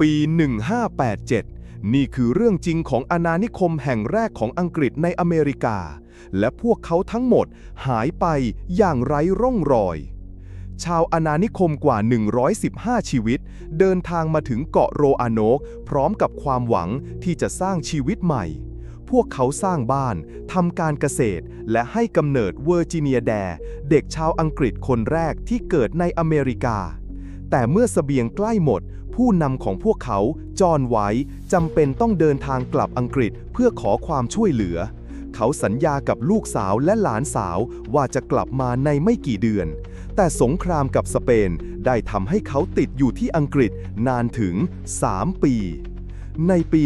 ปี 1587 นี่คือเรื่องจริงของอาณานิคมแห่งแรกของอังกฤษในอเมริกา และพวกเขาทั้งหมดหายไปอย่างไร้ร่องรอย ชาวอาณานิคมกว่า 115 ชีวิต เดินทางมาถึงเกาะโรอาโนก พร้อมกับความหวังที่จะสร้างชีวิตใหม่ พวกเขาสร้างบ้านทำการเกษตร และให้กำเนิดเวอร์จิเนียแด เด็กชาวอังกฤษคนแรกที่เกิดในอเมริกา แต่เมื่อสเสบียงใกล้หมด ผู้นำของพวกเขา จอห์นไว้จำเป็นต้องเดินทางกลับอังกฤษเพื่อขอความช่วยเหลือ เขาสัญญากับลูกสาวและหลานสาวว่าจะกลับมาในไม่กี่เดือน แต่สงครามกับสเปนได้ทำให้เขาติดอยู่ที่อังกฤษนานถึง 3 ปี ในปี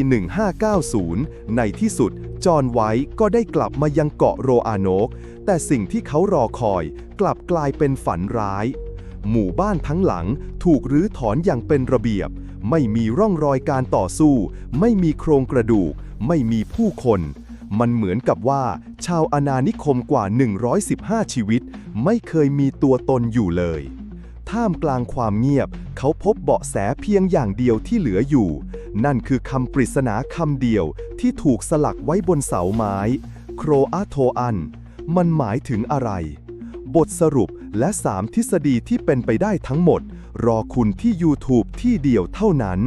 1590 ในที่สุด จอห์นไว้ก็ได้กลับมายังเกาะโรอาโนก แต่สิ่งที่เขารอคอยกลับกลายเป็นฝันร้าย หมู่บ้านทั้งหลังถูกรื้อถอนอย่างเป็นระเบียบ ไม่มีร่องรอยการต่อสู้ ไม่มีโครงกระดูก ไม่มีผู้คน มันเหมือนกับว่า ชาวอาณานิคมกว่า 115 ชีวิต ไม่เคยมีตัวตนอยู่เลย ท่ามกลางความเงียบ เขาพบเบาะแสเพียงอย่างเดียวที่เหลืออยู่ นั่นคือคำปริศนาคำเดียวที่ถูกสลักไว้บนเสาไม้ โครอาโทอัน มันหมายถึงอะไรบทสรุป และ 3 ทฤษฎีที่เป็นไปได้ทั้งหมด รอคุณที่ YouTube ที่เดียวเท่านั้น